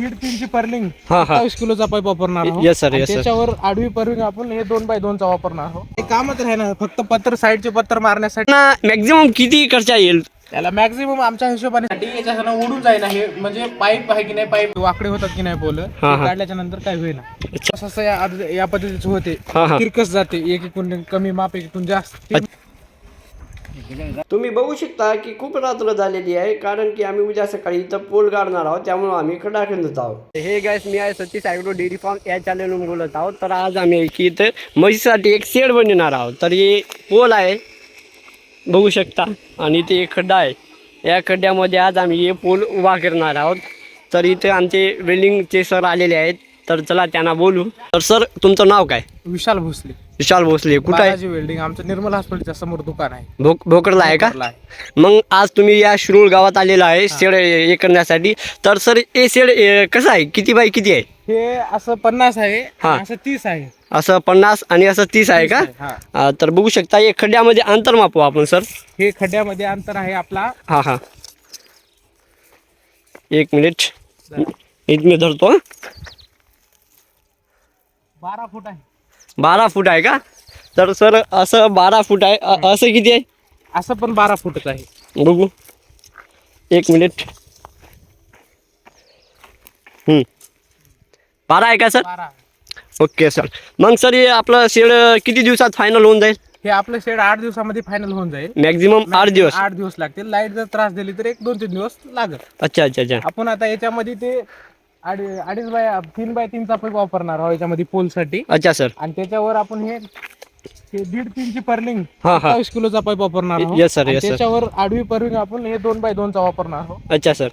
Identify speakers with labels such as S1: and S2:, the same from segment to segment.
S1: दीड तीनची पर्लिंग
S2: हा, हा.
S1: सत्तावीस किलोचा पाईप वापरणार आहोत.
S2: Yes, sir,
S1: आणि
S2: yes, sir.
S1: त्याच्यावर आडवी पर्विंग आपण हे दोन बाय दोनचा वापरणार आहोत. हे कामच आहे ना फक्त पत्र साईडचे पत्र मारण्यासाठी.
S2: मॅक्झिमम किती खर्च येईल?
S1: त्याला मॅक्झिमम आमच्या हिशोबाने साठी उडून जाईल हे. म्हणजे पाईप आहे की नाही पाईप वाकडे होतात की नाही
S2: हा, हा.
S1: काढल्याच्या नंतर काय होईना. असं या पद्धतीचे होते.
S2: हा, हा.
S1: तिरकस जाते. एक एकूण कमी माप एक एकूण जास्त.
S2: तुम्ही बघू शकता की खूप रात्र झालेली आहे कारण की आम्ही उद्या सकाळी इथं पोल काढणार आहोत त्यामुळे आम्ही खडा खणत आहोत. हे गॅस मी आहे सतीश ॲग्रो डेअरी फार्म या चॅनलवरून बोलत आहोत. तर आज आम्ही की इथं म्हशीसाठी एक शेड बनवणार आहोत. तर हे पोल आहे बघू शकता. आणि इथे एक खड्डा आहे. या खड्ड्यामध्ये आज आम्ही हे पोल उभा करणार आहोत. तर इथे आमचे वेल्डिंगचे सर आलेले आहेत. तर चला त्यांना बोलू. तर सर तुमचं नाव काय?
S1: विशाल भोसले.
S2: विशाल भोसले कुठं आहे?
S1: बालाजी वेल्डिंग आमचं निर्मल हॉस्पिटलच्या समोर दुकान आहे.
S2: भोक भोकरला आहे का?
S1: भोकरला.
S2: मग आज तुम्ही या शिरूळ गावात आलेला आहे शेड हे करण्यासाठी. तर सर हे शेड हे कसं आहे? किती बाय किती आहे?
S1: हे असं पन्नास आहे
S2: हा.
S1: असं तीस आहे.
S2: असं पन्नास आणि असं तीस आहे का?
S1: हा.
S2: हा, तर बघू शकता एक खड्ड्यामध्ये अंतर मापू आपण सर.
S1: हे खड्ड्यामध्ये अंतर आहे आपला.
S2: हां हां. एक मिनिट. इथं मी धरतो हं.
S1: बारा फूट आहे.
S2: बारा फूट आहे का? तर सर असं बारा फूट आहे. अ- असं किती आहे?
S1: असं पण बारा फूटच आहे.
S2: बघू. एक मिनिट. हं. बारा आहे का सर?
S1: बारा
S2: ओके सर. मग सर हे आपलं शेड किती दिवसात फायनल होऊन जाईल?
S1: हे आपलं शेड आठ दिवसामध्ये फायनल होऊन जाईल.
S2: मॅक्झिमम आठ दिवस.
S1: आठ दिवस लागतील. लाइट जर त्रास दिली तर एक दोन तीन दिवस लागत
S2: अच्छा अच्छा अच्छा.
S1: आपण आता याच्यामध्ये ते अडी- अडीच बाय तीन बाय तीनचा पाईप वापरणार आहोत याच्यामध्ये पोलसाठी
S2: अच्छा सर.
S1: आणि त्याच्यावर आपण हे हे दीड तीनची पर्लिंग
S2: हा हा.
S1: सत्तावीस किलोचा पाईप वापरणार आहोत.
S2: Yes, sir,
S1: आणि
S2: yes, sir.
S1: त्याच्यावर आडवी पर्विंग आपण हे दोन बाय दोनचा वापरणार आहोत.
S2: अच्छा सर.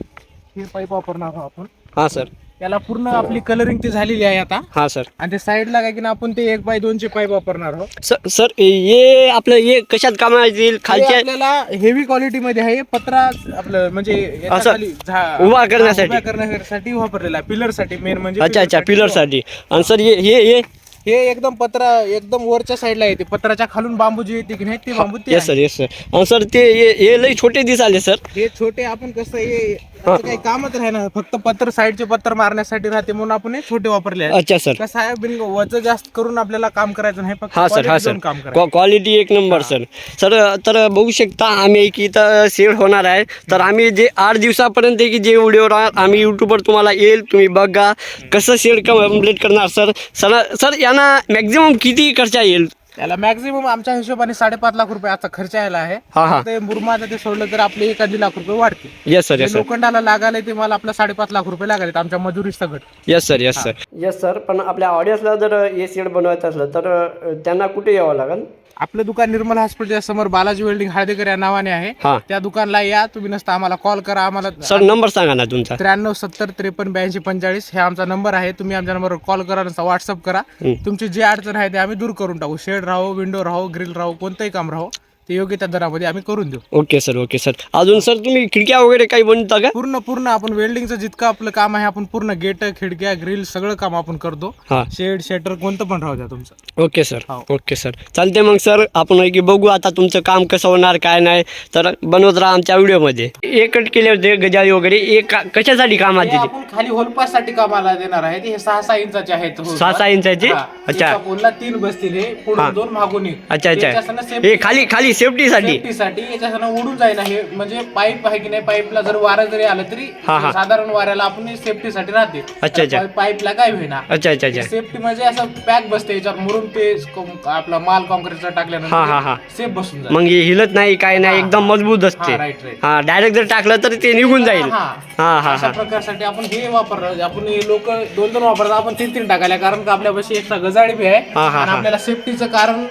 S1: हे पाईप वापरणार आहोत आपण.
S2: हां सर.
S1: त्याला पूर्ण आपली कलरिंग ती झालेली आहे आता.
S2: हां सर.
S1: आणि ते साईडला काय की ना आपण ते एक बाय दोनचे पाईप वापरणार आहोत.
S2: सर सर हे आपलं हे कशात कामात येईल?
S1: हे
S2: खालच्या
S1: आपल्याला हेवी क्वालिटी मध्ये आहे पत्रा आपलं म्हणजे याच्या
S2: असं
S1: खाली झा-
S2: उभा करण्यासाठी?
S1: उभा करण्यासाठी वापरलेला पिलरसाठी मेन म्हणजे
S2: अच्छा अच्छा
S1: pillar
S2: पिलरसाठी. आणि सर हे हे हे
S1: हे एकदम पत्रा एकदम वरच्या साईडला येते. पत्राच्या खालून बांबू जे येते की नाही ते बांबू ते
S2: yes sir yes sir sir ते हे हे लई छोटे दिसाले सर.
S1: हे छोटे आपण कसं हे काही कामच ना फक्त पत्र साईडचे पत्र मारण्यासाठी राहते म्हणून आपण हे छोटे वापरले आहेत.
S2: अच्छा सर
S1: कसं आहे बिन वज जास्त करून आपल्याला काम करायचं नाही फक्त
S2: हा सर हा
S1: quality
S2: सर
S1: देऊन काम करायचं.
S2: क्वालिटी एक नंबर सर सर तर बघू शकता आम्ही की इथं सेल होणार आहे. तर आम्ही जे आठ दिवसापर्यंत की जे व्हिडिओ आम्ही यूट्यूबवर तुम्हाला येईल तुम्ही बघा. कसं सेल कंप्लीट करणार सर सर सर त्यांना मॅक्झिमम किती खर्च येईल?
S1: त्याला मॅक्झिमम आमच्या हिशोबाने साडेपाच लाख रुपये आता खर्च यायला आहे.
S2: हा हा.
S1: ते मुरमाचं ते सोडलं तर आपले एक दीड लाख रुपये वाढतील.
S2: येस सर येस सर
S1: लोखंडाला लागायला ते मला आपला साडेपाच लाख रुपये लागले आमच्या मजुरी सगळं.
S2: Yes sir yes sir yes sir पण आपल्या ऑडियन्सला जर हे सेट बनवायचं असलं तर अ, त्यांना कुठे यावं लागेल?
S1: आपलं दुकान निर्मल हॉस्पिटलच्या समोर बालाजी वेल्डिंग हळदेकर या नावाने आहे.
S2: हां.
S1: त्या दुकानला या तुम्ही नसता आम्हाला कॉल करा आम्हाला
S2: सर नंबर सांगा ना तुमचा.
S1: त्र्याण्णव सत्तर त्रेपन्न ब्याऐंशी पंचेचाळीस हे आमचा नंबर आहे. तुम्ही आमच्या नंबरवर कॉल करा नसता व्हॉट्सअप करा. तुमची जी अडचण आहे ते आम्ही दूर करून टाकू. शेड राहो विंडो राहो ग्रिल राहो कोणतंही काम राहो ते योग्य त्या दरामध्ये आम्ही करून देऊ.
S2: Okay sir okay sir. अजून सर तुम्ही खिडक्या वगैरे काही बनवता का?
S1: पूर्ण पूर्ण आपण वेल्डिंगचं जितकं आपलं काम आहे आपण पूर्ण गेट खिडक्या ग्रिल सगळं काम आपण करतो.
S2: हां.
S1: शेड शेटर कोणतं पण राहू द्या तुमचं.
S2: ओके सर
S1: हो.
S2: Okay sir. चालते मग सर आपण बघू आता तुमचं काम कसं होणार काय नाही. तर बनवत राहा आमच्या व्हिडिओमध्ये. एक कट केले होते गजाळी वगैरे एक का- कशासाठी कामात
S1: हे आपण खाली होलपाससाठी कामाला देणार आहे. हे सहा सहा इंचाचे आहेत.
S2: सहा सहा इंचाची. अच्छा.
S1: पोलला तीन बसतील हे.
S2: हा.
S1: पुढून दोन मागून एक.
S2: अच्छा अच्छा. हे
S1: safety-
S2: खाली खाली सेफ्टीसाठी
S1: सेफ्टीसाठी याच्यासनं उडून जाईल हे म्हणजे पाईप आहे की नाही पाईपला जर वारा जरी आलं तरी
S2: हा, हा.
S1: साधारण वाऱ्याला आपण सेफ्टीसाठी राहते.
S2: अच्छा, अच्छा.
S1: पाईप- पाईपला काय होईना.
S2: अच्छा अच्छा अच्छा.
S1: सेफ्टी म्हणजे असं पॅक बसते याच्यावर मुरून ते क- आपला माल कॉन्क्रीटचा
S2: हा, हा, हा.
S1: टाकल्यानंतर सेफ बसून जाईल.
S2: मग हे हिलत नाही काय नाही एकदम मजबूत असते.
S1: हा, right, right.
S2: हा डायरेक्ट जर टाकलं तर ते निघून जाईल.
S1: हा.
S2: हा हा
S1: अशा
S2: हा.
S1: प्रकारसाठी आपण हे वापरलं. आपण लोक दोन दोन वापरतात आपण तीन तीन टाकायला. कारण का आपल्यापाशी एक्स्ट्रा गजाळी बी आहे.
S2: हा, हा,
S1: आणि
S2: हा.
S1: आपल्याला सेफ्टीचं कारण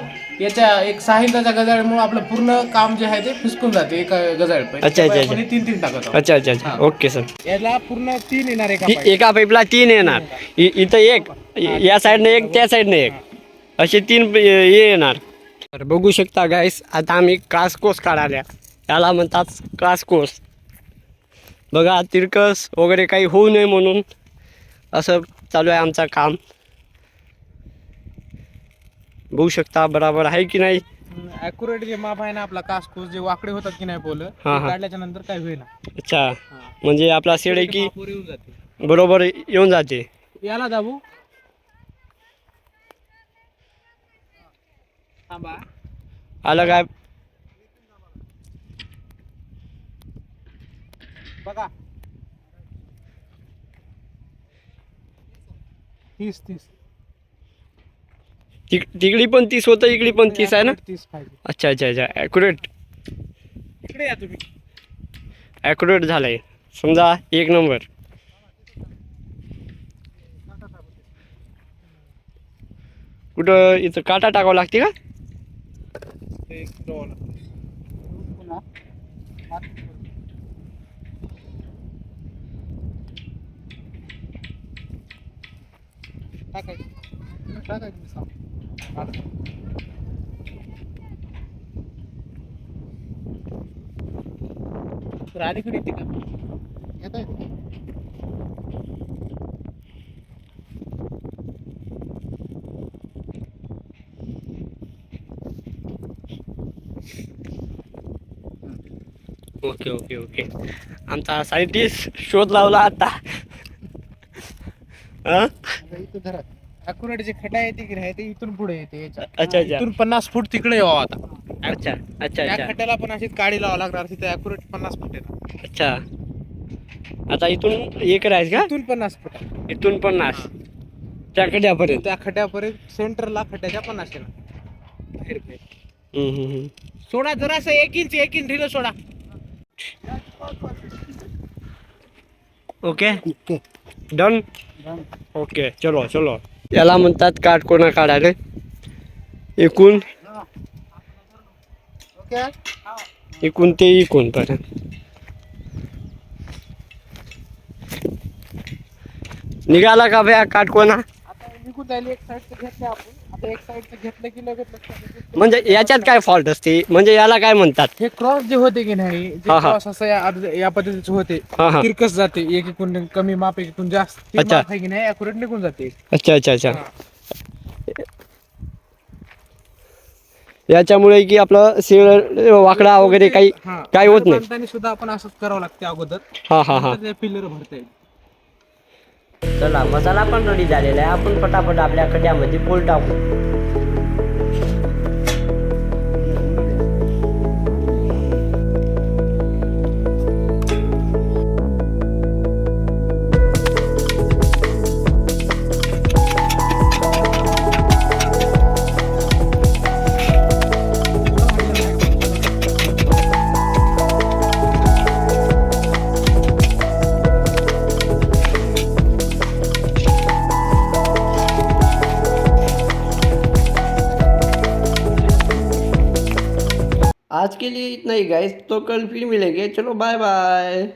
S1: याच्या एक सहा इंचाच्या गजाळीमुळे आपलं पूर्ण काम जे आहे ते फिसकून जाते एका गजाळी
S2: अच्छा, अच्छा.
S1: हे तीन तीन टाकत आहोत.
S2: अच्छा अच्छा अच्छा. Okay sir.
S1: याला पूर्ण तीन येणार एका
S2: एका पाईपला. तीन येणार. इ- इथं एक या साईडने एक त्या साईडने एक. असे तीन प- हे येणार. तर बघू शकता गाईस आता आम्ही कासकोस काढाल्या याला म्हणतात कासकोस बघा तिरकस वगैरे काही होऊ नये म्हणून असं चालू आहे आमचं काम. बघू शकता बराबर आहे की नाही?
S1: अॅक्युरेट जे माप आहे ना आपला कासकूस जे वाकडे होतात की नाही पोल
S2: हा, हा.
S1: काढल्याच्या नंतर काय होईना.
S2: अच्छा. म्हणजे आपला शेड आहे की
S1: मापावर येऊन जाते.
S2: बरोबर येऊन जाते.
S1: याला दाबू. थांबा.
S2: आलं काय?
S1: बघा. तीस तीस.
S2: तिक तिकडी पण तीस होतं इकडी पण तीस आहे ना?
S1: तीस पाहिजे.
S2: अच्छा अच्छा अच्छा. ॲक्युरेट
S1: इकडे या तुम्ही.
S2: ॲक्युरेट झालं आहे समजा एक नंबर कुठं इथं काटा टाकावं लागते का?
S1: टाकायचं. अलीकडे येते का? येत आहे
S2: ओके ओके ओके. आमचा सायंटिस्ट शोध लावला आता.
S1: अॅक्युरेट जे खड्डा येते की नाही ते इथून पुढे येते याच्या
S2: अच्छा अच्छा.
S1: इथून पन्नास फूट तिकडे यावं आता.
S2: अच्छा अच्छा
S1: त्या
S2: अच्छा.
S1: खड्ड्याला पण अशीच काडी लावा लागणार तिथे अॅक्युरेट पन्नास फूट येणार
S2: अच्छा. आता इथून एक राहील का?
S1: इथून पन्नास फूट.
S2: इथून पन्नास. त्या कड्यापर्यंत
S1: त्या खड्ड्यापर्यंत सेंटरला खड्ड्याच्या पन्नास येणार.
S2: हम्म, हम्म, हम्म.
S1: सोडा जरासं एक इंच एक इंच ढिलं सोडा.
S2: ओके डन ओके चलो चलो. याला म्हणतात काटकोणा काढायला एकूण एकूण ते इकून पर्यंत. निघाला का भया काटकोणा म्हणजे याच्यात काय फॉल्ट असते? म्हणजे याला काय म्हणतात?
S1: हे क्रॉस जे होते की नाही जे
S2: हा, हा.
S1: क्रॉस असं या पद्धतीचे होते
S2: हा हा.
S1: तिरकस जाते. एक एकूण कमी माप एक एकूण जास्त. ते
S2: अच्छा.
S1: माप आहे की नाही अॅक्युरेट निघून जाते.
S2: अच्छा अच्छा अच्छा. याच्यामुळे की आपलं शेळ वाकडा वगैरे काही
S1: हा.
S2: काही होत नाही.
S1: बांधताना सुद्धा आपण असंच करावं लागते अगोदर.
S2: हा हा हा.
S1: पिलर भरता येईल
S2: चला मसाला पण रेडी झालेला आहे. आपण फटाफट आपल्या खड्यामध्ये पोल टाकू. आज के लिए इतना ही गाइस तो कल फिर मिलेंगे. चलो बाय बाय